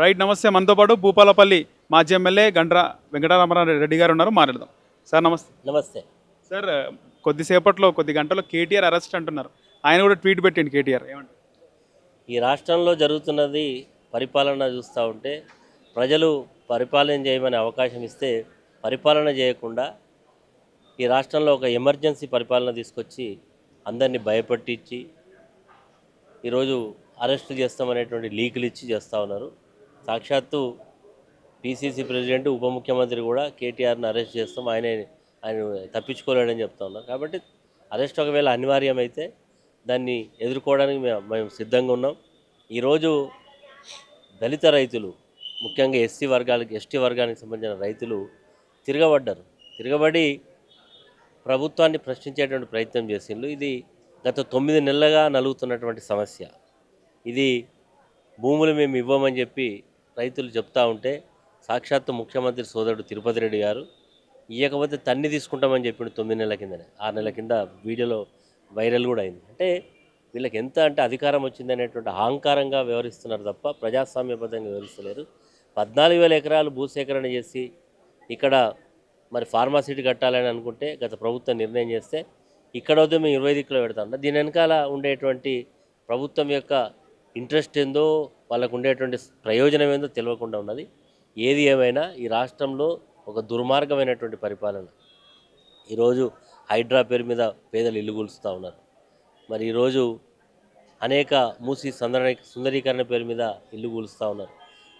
Right నమస్తే. మనతో పాటు భూపాలపల్లి మాజీ ఎమ్మెల్యే గండ్ర వెంకటరామరావు రెడ్డి గారు ఉన్నారు. మాట్లాడదాం. సార్ నమస్తే. నమస్తే. సార్ కొద్దిసేపట్లో కొద్ది గంటలో కేటీఆర్ అరెస్ట్ అంటున్నారు. ఆయన కూడా ట్వీట్ పెట్టిండు కేటీఆర్. ఏమంటారు? ఈ రాష్ట్రంలో జరుగుతున్నది పరిపాలన చూస్తూ ఉంటే ప్రజలు పరిపాలన చేయమనే అవకాశం ఇస్తే పరిపాలన చేయకుండా ఈ రాష్ట్రంలో ఒక ఎమర్జెన్సీ పరిపాలన తీసుకొచ్చి అందరినీ భయపెట్టించి ఈరోజు అరెస్టు చేస్తామనేటువంటి లీకులు ఇచ్చి చేస్తూ ఉన్నారు. సాక్షాత్తు పిసిసి ప్రెసిడెంట్ ఉప ముఖ్యమంత్రి కూడా కేటీఆర్ని అరెస్ట్ చేస్తాం. ఆయన ఆయన తప్పించుకోలేడని చెప్తా ఉన్నారు. కాబట్టి అరెస్ట్ ఒకవేళ అనివార్యమైతే దాన్ని ఎదుర్కోవడానికి మేము మేము సిద్ధంగా ఉన్నాం. ఈరోజు దళిత రైతులు ముఖ్యంగా ఎస్సీ వర్గాలకి ఎస్టీ వర్గానికి సంబంధించిన రైతులు తిరగబడ్డారు. తిరగబడి ప్రభుత్వాన్ని ప్రశ్నించేటువంటి ప్రయత్నం చేసిండ్రు. ఇది గత తొమ్మిది నెలలుగా నలుగుతున్నటువంటి సమస్య. ఇది భూములు మేము ఇవ్వమని చెప్పి రైతులు చెప్తా ఉంటే సాక్షాత్తు ముఖ్యమంత్రి సోదరుడు తిరుపతి రెడ్డి గారు ఇవ్వకపోతే తన్ని తీసుకుంటామని చెప్పిండు తొమ్మిది నెలల కిందనే. ఆరు నెలల కింద వీడియోలో వైరల్ కూడా అయింది. అంటే వీళ్ళకి ఎంత అంటే అధికారం వచ్చింది అనేటువంటి అహంకారంగా వ్యవహరిస్తున్నారు తప్ప ప్రజాస్వామ్యబద్ధంగా వ్యవహరిస్తలేరు. పద్నాలుగు వేల ఎకరాలు భూసేకరణ చేసి ఇక్కడ మరి ఫార్మాసిటీ కట్టాలని అనుకుంటే గత ప్రభుత్వం నిర్ణయం చేస్తే ఇక్కడ వద్ద మేము ఇరవై దిక్కులో పెడతాం దీని వెనకాల ఉండేటువంటి ప్రభుత్వం యొక్క ఇంట్రెస్ట్ ఏందో వాళ్ళకు ఉండేటువంటి ప్రయోజనం ఏందో తెలియకుండా ఉన్నది. ఏది ఏమైనా ఈ రాష్ట్రంలో ఒక దుర్మార్గమైనటువంటి పరిపాలన. ఈరోజు హైడ్రా పేరు మీద పేదలు ఇల్లు కూల్చుతూ ఉన్నారు. మరి ఈరోజు అనేక మూసి సందర సుందరీకరణ పేరు మీద ఇల్లు కూలుస్తూ ఉన్నారు.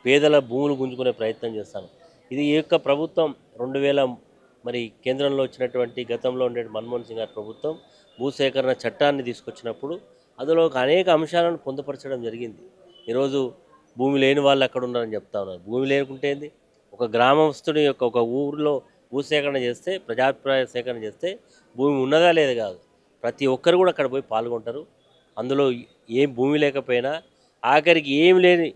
పేదల భూములు గుంజుకునే ప్రయత్నం చేస్తాను. ఇది ఈ యొక్క ప్రభుత్వం రెండు వేల మరి కేంద్రంలో వచ్చినటువంటి గతంలో ఉండే మన్మోహన్ సింగ్ గారి ప్రభుత్వం భూసేకరణ చట్టాన్ని తీసుకొచ్చినప్పుడు అందులో ఒక అనేక అంశాలను పొందుపరచడం జరిగింది. ఈరోజు భూమి లేని వాళ్ళు అక్కడ ఉన్నారని చెప్తా ఉన్నారు. భూమి లేకుంటే ఏంది? ఒక గ్రామస్తుని యొక్క ఒక ఊరిలో భూసేకరణ చేస్తే ప్రజాభిప్రాయ సేకరణ చేస్తే భూమి ఉన్నదా లేదు కాదు. ప్రతి ఒక్కరు కూడా అక్కడ పోయి పాల్గొంటారు. అందులో ఏం భూమి లేకపోయినా ఆఖరికి ఏం లేని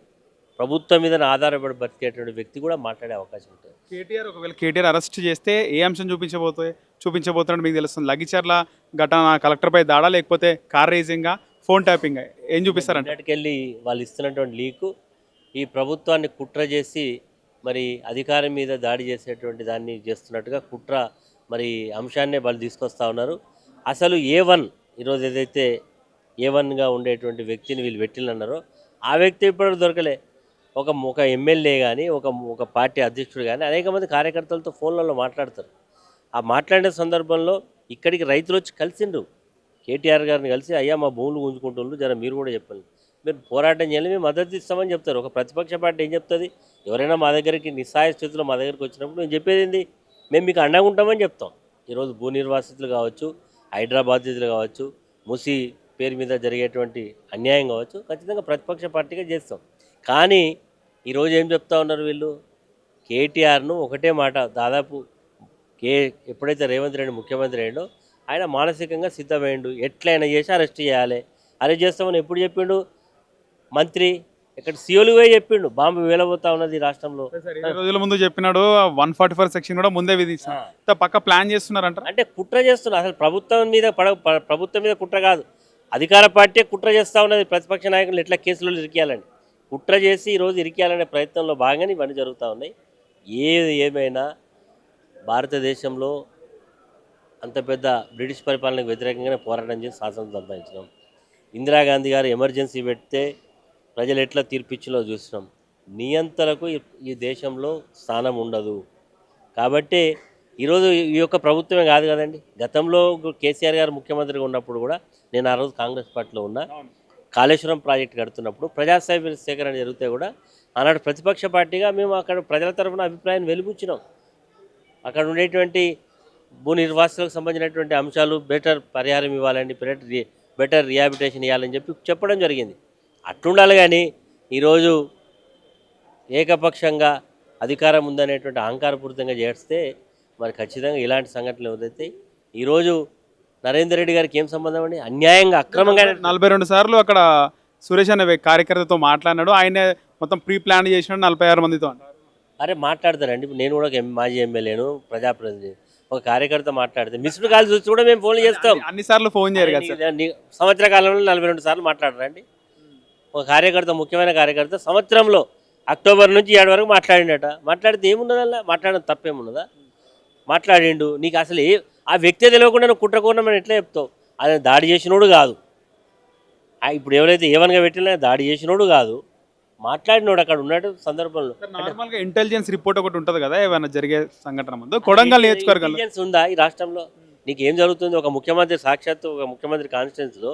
ప్రభుత్వం మీద ఆధారపడి బతికేటువంటి వ్యక్తి కూడా మాట్లాడే అవకాశం ఉంటుంది. కేటీఆర్ ఒకవేళ కేటీఆర్ అరెస్ట్ చేస్తే ఏ అంశం చూపించబోతే చూపించబోతున్నట్టు మీకు తెలుస్తుంది. లగిచర్ల ఘటన కలెక్టర్పై దాడా లేకపోతే కార్ రేసింగా ఫోన్ ట్యాపింగ్ ఏం చూపిస్తారంట? వెళ్ళి వాళ్ళు ఇస్తున్నటువంటి లీకు ఈ ప్రభుత్వాన్ని కుట్ర చేసి మరి అధికారం మీద దాడి చేసేటువంటి దాన్ని చేస్తున్నట్టుగా కుట్ర మరి అంశాన్నే వాళ్ళు తీసుకొస్తా ఉన్నారు. అసలు ఏ వన్ ఈరోజు ఏదైతే ఏ వన్గా ఉండేటువంటి వ్యక్తిని వీళ్ళు పెట్టినన్నారో ఆ వ్యక్తి ఇప్పుడు దొరకలే. ఒక ఒక ఎమ్మెల్యే కానీ ఒక ఒక పార్టీ అధ్యక్షుడు కానీ అనేక మంది కార్యకర్తలతో ఫోన్లలో మాట్లాడతారు. ఆ మాట్లాడే సందర్భంలో ఇక్కడికి రైతులు వచ్చి కలిసిండ్రు. కేటీఆర్ గారిని కలిసి అయ్యా మా భూములు గుంజుకుంటున్నారు జర మీరు కూడా చెప్పండి. మీరు పోరాటం చేయాలి మేము మద్దతు ఇస్తామని చెప్తారు. ఒక ప్రతిపక్ష పార్టీ ఏం చెప్తుంది? ఎవరైనా మా దగ్గరికి నిస్సాయ స్థితిలో మా దగ్గరికి వచ్చినప్పుడు మేము చెప్పేది ఏంది? మేము మీకు అండగా ఉంటామని చెప్తాం. ఈరోజు భూ నిర్వాసితులు కావచ్చు హైదరాబాద్యులు కావచ్చు ముసి పేరు మీద జరిగేటువంటి అన్యాయం కావచ్చు ఖచ్చితంగా ప్రతిపక్ష పార్టీగా చేస్తాం. కానీ ఈరోజు ఏం చెప్తా ఉన్నారు వీళ్ళు? కేటీఆర్ను ఒకటే మాట దాదాపు కే ఎప్పుడైతే రేవంత్ రెడ్డి ముఖ్యమంత్రి అయ్యాడో ఆయన మానసికంగా సిద్ధమైండు. ఎట్లయినా చేసి అరెస్ట్ చేయాలి. అరెస్ట్ చేస్తామని ఎప్పుడు చెప్పిండు? మంత్రి ఇక్కడ పోయి చెప్పిండు. బాంబు వేలబోతా ఉన్నది రాష్ట్రంలో. రోజుల ముందు చెప్పినాడు వన్ ఫార్టీ ఫోర్ సెక్షన్ కూడా ముందే విధించారు ఇంత పక్క ప్లాన్ చేస్తున్నారంట అంటే కుట్ర చేస్తున్నారు అసలు ప్రభుత్వం మీద ప్రభుత్వం మీద కుట్ర కాదు. అధికార పార్టీ కుట్ర చేస్తూ ఉన్నది. ప్రతిపక్ష నాయకులు ఎట్లా కేసులు ఇరికేయాలని కుట్ర చేసి ఈరోజు ఇరికేయాలనే ప్రయత్నంలో భాగంగానే ఇవన్నీ జరుగుతూ ఉన్నాయి. ఏది ఏమైనా భారతదేశంలో అంత పెద్ద బ్రిటిష్ పరిపాలనకు వ్యతిరేకంగానే పోరాటం చేసి స్వాతంత్రం సంపాదించినాం. ఇందిరాగాంధీ గారు ఎమర్జెన్సీ పెడితే ప్రజలు ఎట్లా తీర్పిచ్చిలో చూసినాం. నియంతలకు ఈ- దేశంలో స్థానం ఉండదు. కాబట్టి ఈరోజు ఈ యొక్క ప్రభుత్వమే కాదు కదండి. గతంలో కేసీఆర్ గారు ముఖ్యమంత్రిగా ఉన్నప్పుడు కూడా నేను ఆ రోజు కాంగ్రెస్ పార్టీలో ఉన్నా. కాళేశ్వరం ప్రాజెక్ట్ కడుతున్నప్పుడు ప్రజాసేవ సేకరణ జరిగితే కూడా ఆనాడు ప్రతిపక్ష పార్టీగా మేము అక్కడ ప్రజల తరఫున అభిప్రాయాన్ని వెలిపించినాం అక్కడ ఉండేటువంటి భూ నిర్వాసితులకు సంబంధించినటువంటి అంశాలు బెటర్ పరిహారం ఇవ్వాలని బెటర్ రి- బెటర్ రిహాబిటేషన్ ఇవ్వాలని చెప్పి చెప్పడం జరిగింది. అట్లుండాలి కానీ ఈరోజు ఏకపక్షంగా అధికారం ఉందనేటువంటి అహంకారపూరితంగా చేస్తే మరి ఖచ్చితంగా ఇలాంటి సంఘటనలు ఏదైతే ఈరోజు నరేందర్ రెడ్డి గారికి ఏం సంబంధం అండి? అన్యాయంగా అక్రమంగా నలభై రెండు సార్లు అక్కడ సురేష్ అనే కార్యకర్తతో మాట్లాడినాడు. ఆయన మొత్తం ప్రీ ప్లాన్ చేసినాడు నలభై ఆరు మందితో. అరే మాట్లాడతారండి. నేను కూడా మాజీ ఎమ్మెల్యేను ప్రజాప్రతినిధి ఒక కార్యకర్త మాట్లాడితే. మిస్డ్ కాల్ చూసి కూడా మేము ఫోన్ చేస్తాం. అన్ని సార్లు ఫోన్ చేయరు కదా సంవత్సర కాలంలో నలభై రెండు సార్లు మాట్లాడరండి ఒక కార్యకర్త ముఖ్యమైన కార్యకర్త సంవత్సరంలో అక్టోబర్ నుంచి ఏడు వరకు మాట్లాడిండట మాట్లాడితే ఏమున్నదల్లా మాట్లాడడం తప్పేమున్నదా మాట్లాడిండు. నీకు అసలు ఏ ఆ వ్యక్తి తెలియకుండా నువ్వు కుట్రకూడమని ఎట్లా చెప్తావు? ఆయన దాడి చేసినోడు కాదు. ఆ ఇప్పుడు ఎవరైతే ఏమనగా పెట్టినా దాడి చేసినోడు కాదు. మాట్లాడినోడు అక్కడ ఉన్నాడు సందర్భంలో. నార్మల్గా ఇంటెలిజెన్స్ రిపోర్ట్ ఒకటి ఉంటుంది కదా ఏమైనా జరిగే సంఘటన ముందు. కొడంగల్ ఇంటెలిజెన్స్ ఉందా ఈ రాష్ట్రంలో? నీకు ఏం జరుగుతుంది? ఒక ముఖ్యమంత్రి సాక్షాత్తు ఒక ముఖ్యమంత్రి కాన్స్టిట్యున్సీలో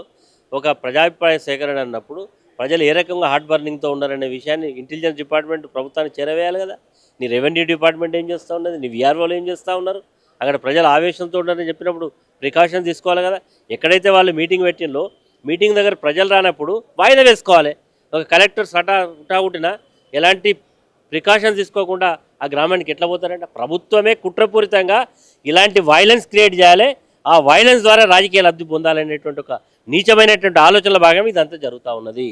ఒక ప్రజాభిప్రాయ సేకరణ అన్నప్పుడు ప్రజలు ఏ రకంగా హార్ట్ బర్నింగ్తో ఉన్నారనే విషయాన్ని ఇంటెలిజెన్స్ డిపార్ట్మెంట్ ప్రభుత్వానికి చేరవేయాలి కదా. నీ రెవెన్యూ డిపార్ట్మెంట్ ఏం చేస్తూ ఉన్నది? నీ విఆర్ఓలు ఏం చేస్తూ ఉన్నారు? అక్కడ ప్రజలు ఆవేశంతో ఉన్నారని చెప్పినప్పుడు ప్రికాషన్ తీసుకోవాలి కదా. ఎక్కడైతే వాళ్ళు మీటింగ్ పెట్టిందో మీటింగ్ దగ్గర ప్రజలు రానప్పుడు వాయిదా వేసుకోవాలి. ఒక కలెక్టర్ సటా ఉటాగుటిన ఎలాంటి ప్రికాషన్స్ తీసుకోకుండా ఆ గ్రామానికి ఎట్లా పోతారంటే ప్రభుత్వమే కుట్రపూరితంగా ఇలాంటి వైలెన్స్ క్రియేట్ చేయాలి. ఆ వైలెన్స్ ద్వారా రాజకీయ లబ్ధి పొందాలనేటువంటి ఒక నీచమైనటువంటి ఆలోచనల భాగం ఇదంతా జరుగుతూ ఉన్నది.